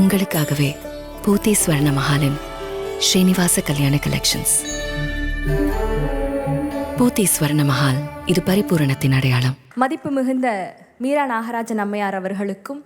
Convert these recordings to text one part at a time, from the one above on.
உங்களுக்காகவே பூத்தி ஸ்வர்ண மகாலின் ஸ்ரீனிவாச கல்யாண கலெக்ஷன்ஸ் பூத்தி ஸ்வர்ண மஹால் இது பரிபூரணத்தின் அடையாளம். மதிப்பு மிகுந்த மீரா நாகராஜன் அம்மையார் அவர்களுக்கும்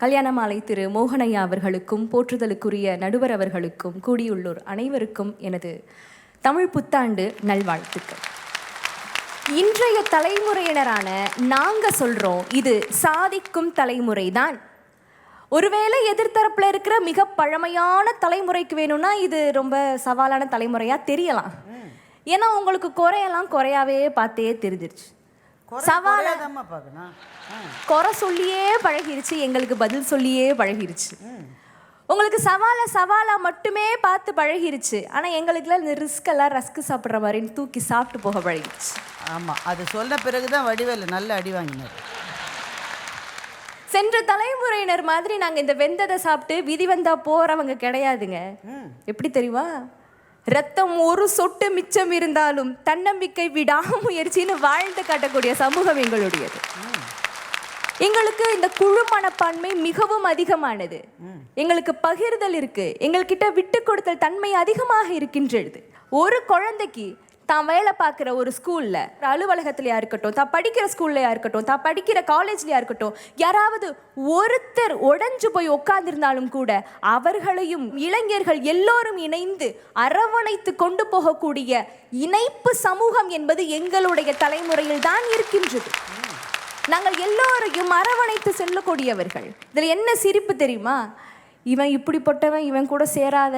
கல்யாணமாலை திரு மோகனையா அவர்களுக்கும் போற்றுதலுக்குரிய நடுவர் அவர்களுக்கும் கூடியுள்ளோர் அனைவருக்கும் எனது தமிழ் புத்தாண்டு நல்வாழ்த்துக்கள். இன்றைய தலைமுறையினரான நாங்கள் சொல்கிறோம் இது சாதிக்கும் தலைமுறை தான் ஒருவேளை எதிர்த்தரப்புல இருக்கிற மிக பழமையான தலைமுறைக்கு வேணும்னா இது ரொம்ப சவாலான தலைமுறையா தெரியலாம். ஏன்னா உங்களுக்கு குறையெல்லாம் குறையாவே பார்த்தே தெரிஞ்சிருச்சு. சவால. குறை சொல்லியே பழகிருச்சு எங்களுக்கு பதில் சொல்லியே பழகிருச்சு. உங்களுக்கு சவாலை சவாலா மட்டுமே பார்த்து பழகிருச்சு. ஆனா எங்களுக்குலாம் இந்த ரிஸ்க் எல்லாம் ரஸ்க் சாப்பிட்ற மாதிரின்னு தூக்கி சாப்பிட்டு போக பழகிருச்சு. ஆமாம் அது சொன்ன பிறகு தான் வடிவேலு நல்ல அடி வாங்கினார். சென்ற தலைமுறையினர் மாதிரி நாங்க இந்த வெந்ததை சாப்பிட்டு விதி வந்தா போறவங்க கிடையாதுங்க. எப்படி தெரியுமா? ரத்தம் ஒரு சொட்டு மிச்சம் இருந்தாலும் தன்னம்பிக்கை விடாமுயற்சின்னு வாழ்ந்து காட்டக்கூடிய சமூகம் எங்களுடையது. எங்களுக்கு இந்த குழு மனப்பான்மை மிகவும் அதிகமானது. எங்களுக்கு பகிர்தல் இருக்கு. எங்கள்கிட்ட விட்டு கொடுத்தல் தன்மை அதிகமாக இருக்கின்றது. ஒரு குழந்தைக்கு தான் வேலை பார்க்குற ஒரு ஸ்கூலில் ஒரு இருக்கட்டும் தான் படிக்கிற ஸ்கூல்லையா இருக்கட்டும் தான் படிக்கிற காலேஜ்லையா இருக்கட்டும் யாராவது ஒருத்தர் உடஞ்சு போய் உட்கார்ந்திருந்தாலும் கூட அவர்களையும் இளைஞர்கள் எல்லோரும் இணைந்து அரவணைத்து கொண்டு போகக்கூடிய இணைப்பு சமூகம் என்பது எங்களுடைய தலைமுறையில் தான் இருக்கின்றது. நாங்கள் எல்லோரையும் அரவணைத்து செல்லக்கூடியவர்கள். இதில் என்ன சிரிப்பு தெரியுமா? இவன் இப்படிப்பட்டவன் இவன் கூட சேராத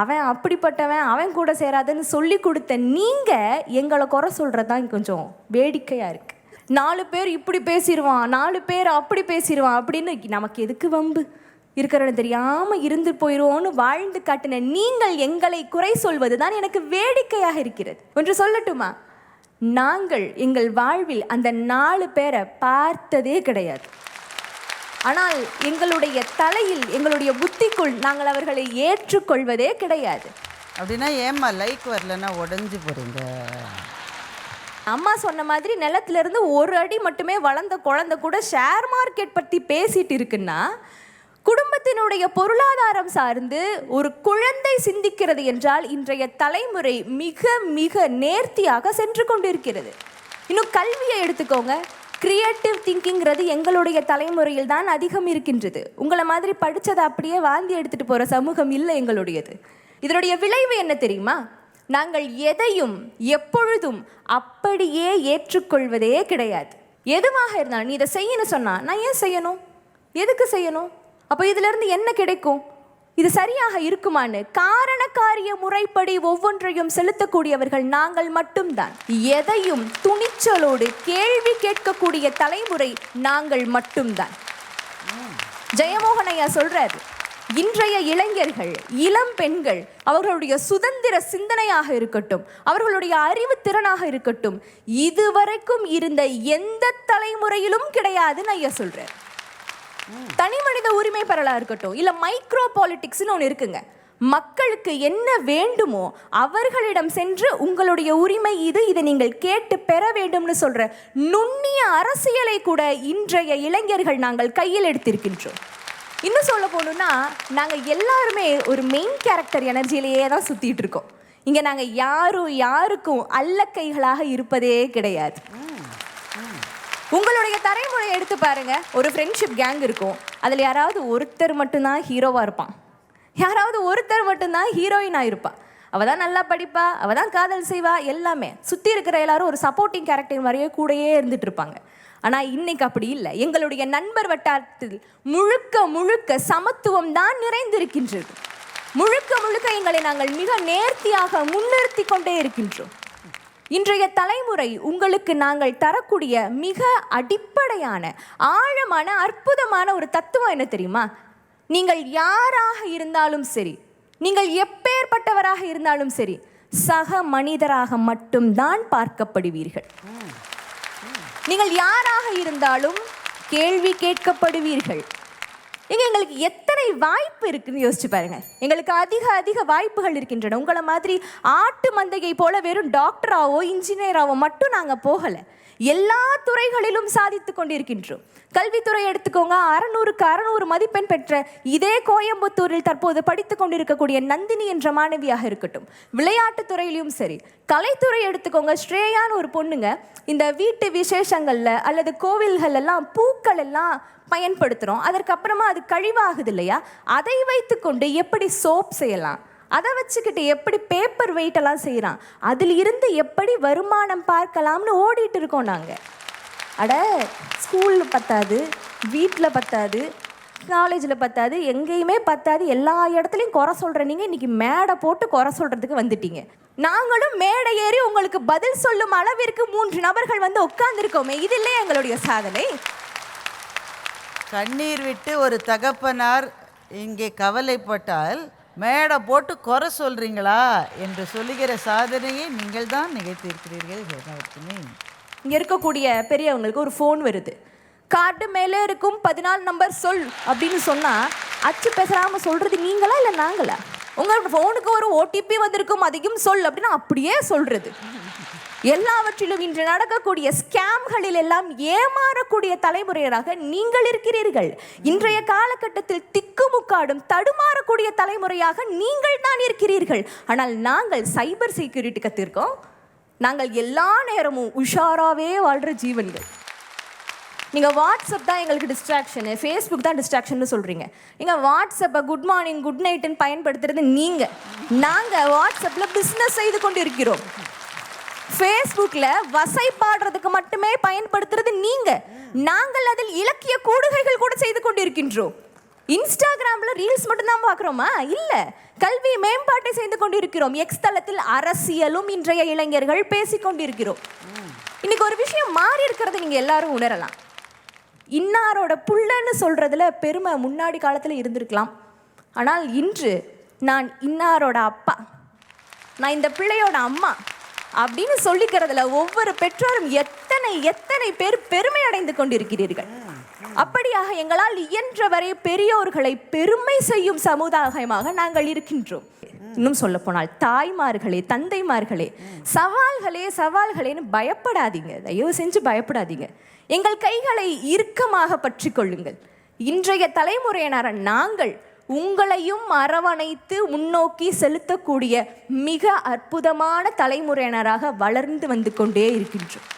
அவன் அப்படிப்பட்டவன் அவன் கூட சேராதன்னு சொல்லி கொடுத்த நீங்கள் எங்களை குறை சொல்கிறது தான் கொஞ்சம் வேடிக்கையாக இருக்குது நாலு பேர் இப்படி பேசிடுவான் நாலு பேர் அப்படி பேசிடுவான் அப்படின்னு நமக்கு எதுக்கு வம்பு? இருக்கிறது தெரியாமல் இருந்து போயிடுவோன்னு வாழ்ந்து காட்டின நீங்கள் எங்களை குறை சொல்வது தான் எனக்கு வேடிக்கையாக இருக்கிறது. ஒன்று சொல்லட்டுமா? நாங்கள் எங்கள் வாழ்வில் அந்த நாலு பேரை பார்த்ததே கிடையாது. ஆனால் எங்களுடைய தலையில் எங்களுடைய புத்திக்குள் நாங்கள் அவர்களை ஏற்றுக்கொள்வதே கிடையாது. அப்படின்னா ஏம்மா லைக் வரலன்னா உடஞ்சி போகிறீங்க அம்மா சொன்ன மாதிரி நிலத்துல இருந்து ஒரு அடி மட்டுமே வளர்ந்த குழந்தை கூட ஷேர் மார்க்கெட் பற்றி பேசிட்டு இருக்குன்னா குடும்பத்தினுடைய பொருளாதாரம் சார்ந்து ஒரு குழந்தை சிந்திக்கிறது என்றால் இன்றைய தலைமுறை மிக மிக நேர்த்தியாக சென்று கொண்டிருக்கிறது. இன்னும் கல்வியை எடுத்துக்கோங்க. கிரியேட்டிவ் திங்கிங்கிறது எங்களுடைய தலைமுறையில் தான் அதிகம் இருக்கின்றது. உங்களை மாதிரி படிச்சதை அப்படியே வாந்தி எடுத்துகிட்டு போகிற சமூகம் இல்லை எங்களுடையது. இதனுடைய விளைவு என்ன தெரியுமா? நாங்கள் எதையும் எப்பொழுதும் அப்படியே ஏற்றுக்கொள்வதே கிடையாது. எதுவாக இருந்தாலும் நீ இதை செய்யணும் சொன்னால் நான் ஏன் செய்யணும்? எதுக்கு செய்யணும்? அப்போ இதுலேருந்து என்ன கிடைக்கும்? இது சரியாக இருக்குமான்னு காரண காரிய முறைப்படி ஒவ்வொன்றையும் செலுத்தக்கூடியவர்கள் நாங்கள் மட்டும்தான். எதையும் துணிச்சலோடு கேள்வி கேட்கக்கூடிய தலைமுறை நாங்கள் மட்டும்தான். ஜெயமோகனையா சொல்றாரு இன்றைய இளைஞர்கள் இளம் பெண்கள் அவர்களுடைய சுதந்திர சிந்தனையாக இருக்கட்டும் அவர்களுடைய அறிவு திறனாக இருக்கட்டும் இதுவரைக்கும் இருந்த எந்த தலைமுறையிலும் கிடையாதுன்னு ஐயா சொல்றாரு. தனி மனித உரிமை பெறலா இருக்கட்டும் இல்ல மைக்ரோ பாலிட்டிக்ஸ்னு ஒன்று இருக்குங்க. மக்களுக்கு என்ன வேண்டுமோ அவர்களிடம் சென்று உங்களுடைய உரிமை இது இதை நீங்கள் கேட்டு பெற வேண்டும்னு சொல்ற நுண்ணிய அரசியலை கூட இன்றைய இளைஞர்கள் நாங்கள் கையில் எடுத்திருக்கின்றோம். இன்னும் சொல்ல போகணும்னா நாங்கள் எல்லாருமே ஒரு மெயின் கேரக்டர் எனர்ஜியிலேயே தான் சுற்றிட்டு இருக்கோம். இங்கே நாங்கள் யாரும் யாருக்கும் அல்லக்கைகளாக இருப்பதே கிடையாது. உங்களுடைய தலைமுறையை எடுத்து பாருங்க. ஒரு ஃப்ரெண்ட்ஷிப் கேங் இருக்கும். அதில் யாராவது ஒருத்தர் மட்டும்தான் ஹீரோவாக இருப்பான். யாராவது ஒருத்தர் மட்டும்தான் ஹீரோயினாக இருப்பாள் அவள் தான் நல்லா படிப்பா அவள் தான் காதல் செய்வா எல்லாமே. சுற்றி இருக்கிற எல்லாரும் ஒரு சப்போர்ட்டிங் கேரக்டர் மாதிரியே கூடயே இருந்துட்டு இருப்பாங்க. ஆனால் இன்னைக்கு அப்படி இல்லை. எங்களுடைய நண்பர் வட்டாரத்தில் முழுக்க முழுக்க சமத்துவம் தான் நிறைந்திருக்கின்றது. முழுக்க முழுக்க எங்களை நாங்கள் மிக நேர்த்தியாக முன்னிறுத்தி கொண்டே இருக்கின்றோம். இன்றைய தலைமுறை உங்களுக்கு நாங்கள் தரக்கூடிய மிக அடிப்படையான ஆழமான அற்புதமான ஒரு தத்துவம் என்ன தெரியுமா? நீங்கள் யாராக இருந்தாலும் சரி நீங்கள் எப்பேற்பட்டவராக இருந்தாலும் சரி சக மனிதராக மட்டும்தான் பார்க்கப்படுவீர்கள். நீங்கள் யாராக இருந்தாலும் கேள்வி கேட்கப்படுவீர்கள். எங்க எங்களுக்கு எத்தனை எத்தனை வாய்ப்பு இருக்குன்னு யோசிச்சு பாருங்க. எங்களுக்கு அதிக அதிக வாய்ப்புகள் இருக்கின்றன. உங்களை மாதிரி ஆட்டு மந்தையை போல வெறும் டாக்டராவோ இன்ஜினியராவோ மட்டும் நாங்கள் போகலை. எல்லா துறைகளிலும் சாதித்து கொண்டிருக்கின்றோம். கல்வித்துறை எடுத்துக்கோங்க அறநூறுக்கு அறநூறு மதிப்பெண் பெற்ற இதே கோயம்புத்தூரில் தற்போது படித்துக் கொண்டிருக்கக்கூடிய நந்தினி என்ற மாணவியாக இருக்கட்டும். விளையாட்டுத் துறையிலும் சரி. கலைத்துறை எடுத்துக்கோங்க ஸ்ரேயான்னு ஒரு பொண்ணுங்க. இந்த வீட்டு விசேஷங்களில் அல்லது கோவில்கள் எல்லாம் பூக்கள் எல்லாம் பயன்படுத்துகிறோம் அதற்கப்புறமா அது கழிவாகுது இல்லையா அதை வைத்துக்கொண்டு எப்படி சோப் செய்யலாம்? அதை வச்சுக்கிட்டு எப்படி பேப்பர் வெயிட் எல்லாம் செய்கிறான் அதில் இருந்து எப்படி வருமானம் பார்க்கலாம்னு ஓடிட்டு இருக்கோம் நாங்கள் அட ஸ்கூலில் பத்தாது வீட்டில் பத்தாது காலேஜில் பத்தாது எங்கேயுமே பத்தாது. எல்லா இடத்துலையும் குறை சொல்கிற நீங்கள் இன்றைக்கி மேடை போட்டு குறை சொல்கிறதுக்கு வந்துட்டீங்க. நாங்களும் மேடை ஏறி உங்களுக்கு பதில் சொல்லும் அளவிற்கு மூன்று நபர்கள் வந்து உட்கார்ந்துருக்கோமே. இது இல்லையே எங்களுடைய சாதனை? கண்ணீர் விட்டு ஒரு தகப்பனார் இங்கே கவலைப்பட்டால் மேடை போட்டு குறை சொல்கிறீங்களா என்று சொல்லுகிற சாதனையை நீங்கள் தான் நிகழ்த்தியிருக்கிறீர்கள் ஹேமாவர்த்தினி. இங்கே இருக்கக்கூடிய பெரியவங்களுக்கு ஒரு ஃபோன் வருது. கார்டு மேலே இருக்கும் பதினாலு நம்பர் சொல் அப்படின்னு சொன்னால் அச்சு பேசாமல் சொல்கிறது நீங்களா இல்லை நாங்களா? உங்கள் ஃபோனுக்கு ஒரு ஓடிபி வந்திருக்கும் அதையும் சொல் அப்படின்னு அப்படியே சொல்கிறது எல்லாவற்றிலும் இன்று நடக்கக்கூடிய ஸ்கேம்களில் எல்லாம் ஏமாறக்கூடிய தலைமுறையராக நீங்கள் இருக்கிறீர்கள். இன்றைய காலகட்டத்தில் திக்குமுக்காடும் தடுமாறக்கூடிய தலைமுறையாக நீங்கள் தான் இருக்கிறீர்கள். ஆனால் நாங்கள் சைபர் செக்யூரிட்டி கத்திருக்கோம். நாங்கள் எல்லா நேரமும் உஷாராகவே வாழ்கிற ஜீவன்கள். நீங்கள் வாட்ஸ்அப் தான் எங்களுக்கு டிஸ்ட்ராக்ஷனு ஃபேஸ்புக் தான் டிஸ்ட்ராக்ஷன் சொல்கிறீங்க நீங்கள் வாட்ஸ்அப்பை குட் மார்னிங் குட் நைட்டுன்னு பயன்படுத்துறது நீங்கள் நாங்கள் வாட்ஸ்அப்பில் பிஸ்னஸ் செய்து கொண்டு இருக்கிறோம் ஃபேஸ்புக்கில் வசை பாடுறதுக்கு மட்டுமே பயன்படுத்துறது நீங்கள் நாங்கள் அதில் இலக்கிய கூடுகைகள் கூட செய்து கொண்டிருக்கின்றோம். இன்ஸ்டாகிராமில் ரீல்ஸ் மட்டும்தான் பார்க்குறோமா? இல்லை. கல்வி மேம்பாட்டை செய்து கொண்டிருக்கிறோம். எக்ஸ் தளத்தில் அரசியலும் இன்றைய இளைஞர்கள் பேசிக் கொண்டிருக்கிறோம். இன்னைக்கு ஒரு விஷயம் மாறி இருக்கிறது நீங்கள் எல்லாரும் உணரலாம். இன்னாரோட புள்ளன்னு சொல்கிறதுல பெருமை முன்னாடி காலத்தில் இருந்திருக்கலாம். ஆனால் இன்று நான் இன்னாரோட அப்பா. நான் இந்த பிள்ளையோட அம்மா. அப்படின்னு சொல்லிக்கிறதுல ஒவ்வொரு பெற்றோரும் எத்தனை எத்தனை பேர் பெருமை அடைந்து கொண்டிருக்கிறீர்கள்? அப்படியாக எங்களால் இயன்றவரை பெரியோர்களை பெருமை செய்யும் சமுதாயமாக நாங்கள் இருக்கின்றோம். இன்னும் சொல்ல போனால் தாய்மார்களே தந்தைமார்களே சவால்களே சவால்களேன்னு பயப்படாதீங்க. தயவு செஞ்சு பயப்படாதீங்க. எங்கள் கைகளை இறுக்கமாக பற்றி கொள்ளுங்கள். இன்றைய தலைமுறையினர நாங்கள் உங்களையும் அரவணைத்து முன்னோக்கி செலுத்தக்கூடிய மிக அற்புதமான தலைமுறையினராக வளர்ந்து வந்து கொண்டே இருக்கின்றோம்.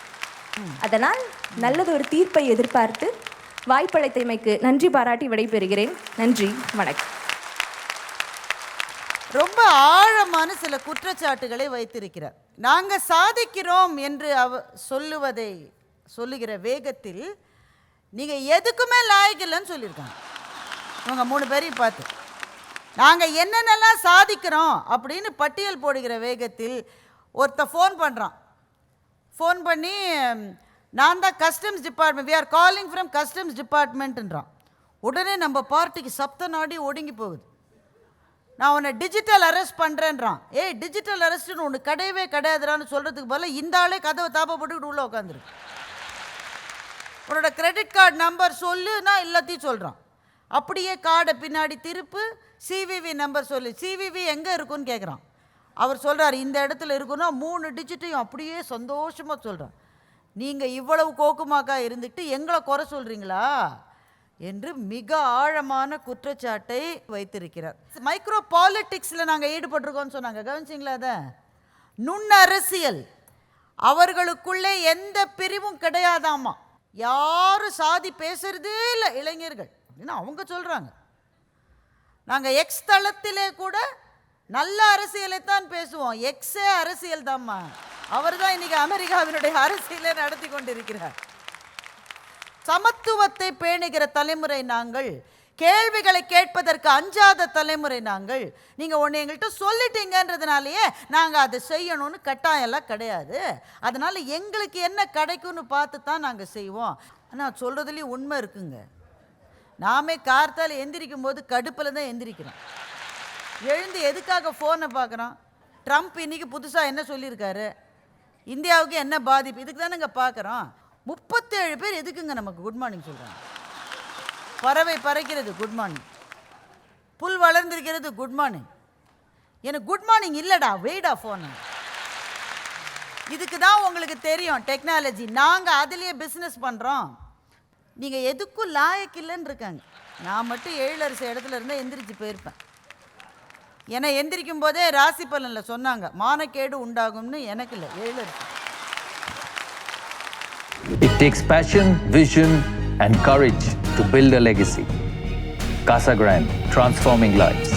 அதனால் நல்லது ஒரு தீர்ப்பை எதிர்பார்த்து வாய்ப்பளித்தமைக்கு நன்றி பாராட்டி விடைபெறுகிறேன். நன்றி வணக்கம். ரொம்ப ஆழமான சில குற்றச்சாட்டுகளை வைத்திருக்கிறார். நாங்கள் சாதிக்கிறோம் என்று அவ சொல்லுவதை சொல்லுகிற வேகத்தில் நீங்கள் எதுக்குமே லாயக்கில்லைன்னு சொல்லியிருக்காங்க. இவங்க மூணு பேரையும் பார்த்து நாங்கள் என்னென்னலாம் சாதிக்கிறோம்? அப்படின்னு பட்டியல் போடுகிற வேகத்தில் ஒருத்த ஃபோன் பண்ணுறான் ஃபோன் பண்ணி நான் தான் customs department we are calling from customs டிபார்ட்மெண்ட்டுன்றான் உடனே நம்ம பார்ட்டிக்கு சப்த நாடி ஒடுங்கி போகுது. நான் உன்னை டிஜிட்டல் அரெஸ்ட் பண்ணுறேன்றான் ஏய் டிஜிட்டல் அரெஸ்ட்னு ஒன்று கிடையவே கிடையாதுடான்னு சொல்கிறதுக்கு பதிலாக இந்த ஆளே கதவை தாப்ப போட்டுக்கிட்டு உள்ளே உட்காந்துருக்கு உன்னோட கிரெடிட் கார்டு நம்பர் சொல்லுன்னா எல்லாத்தையும் சொல்கிறான் அப்படியே கார்டை பின்னாடி திருப்பு சிவிவி நம்பர் சொல்லு. சிவிவி எங்கே இருக்குன்னு கேட்குறான் அவர் சொல்கிறார் இந்த இடத்துல இருக்குன்னா மூணு டிஜிட்டையும் அப்படியே சந்தோஷமாக சொல்கிறான் நீங்கள் இவ்வளவு கோக்குமாக்கா இருந்துட்டு எங்களை குறை சொல்கிறீங்களா என்று மிக ஆழமான குற்றச்சாட்டை வைத்திருக்கிறார். மைக்ரோ பாலிட்டிக்ஸில் நாங்கள் ஈடுபட்டிருக்கோம்னு சொன்னாங்க. கவனிச்சிங்களா அதை? நுண்ணரசியல். அவர்களுக்குள்ளே எந்த பிரிவும் கிடையாதாமா? யாரும் சாதி பேசுறதே இல்லை இளைஞர்கள். அப்படின்னு அவங்க சொல்கிறாங்க நாங்கள் எக்ஸ் தளத்திலே கூட நல்ல அரசியலை தான் பேசுவோம் எக்ஸே அரசியல் தாம்மா. அவர் தான் இன்னைக்கு அமெரிக்காவினுடைய அரசியலை நடத்தி கொண்டிருக்கிறார். சமத்துவத்தை பேணுகிற தலைமுறை நாங்கள் கேள்விகளை கேட்பதற்கு அஞ்சாத தலைமுறை நாங்கள். நீங்கள் ஒன்று எங்கள்கிட்ட சொல்லிட்டீங்கன்றதுனாலேயே நாங்கள் அதை செய்யணும்னு கட்டாயம்லாம் கிடையாது. அதனால் எங்களுக்கு என்ன கிடைக்கும்னு பார்த்து தான் நாங்கள் செய்வோம். ஆனால் சொல்கிறதுலேயும் உண்மை இருக்குங்க. நாமே கார்த்தால் எந்திரிக்கும் போது கடுப்பில் தான் எந்திரிக்கிறோம். எழுந்து எதுக்காக ஃபோனை பார்க்குறோம்? ட்ரம்ப் இன்றைக்கி புதுசாக என்ன சொல்லியிருக்காரு? இந்தியாவுக்கு என்ன பாதிப்பு? இதுக்கு தானேங்க பார்க்குறோம். முப்பத்தேழு பேர் எதுக்குங்க நமக்கு குட் மார்னிங் சொல்கிறாங்க பறவை பறக்கிறது குட் மார்னிங் புல் வளர்ந்திருக்கிறது குட் மார்னிங் எனக்கு குட் மார்னிங் இல்லைடா வெயிடா ஃபோனு இதுக்கு தான் உங்களுக்கு தெரியும் டெக்னாலஜி நாங்கள் அதுலேயே பிஸ்னஸ் பண்ணுறோம் நீங்கள் எதுக்கும் லாயக்கில்லைன்னு இருக்காங்க நான் மட்டும் ஏழரசு இடத்துல இருந்தால் எந்திரிச்சு போயிருப்பேன் ஏன்னா எந்திரிக்கும் போதே ராசி பலனில் சொன்னாங்க மானக்கேடு உண்டாகும்னு எனக்கு இல்லை ஏழரசு It takes passion, vision, and courage to build a legacy. Casa Grande, transforming lives.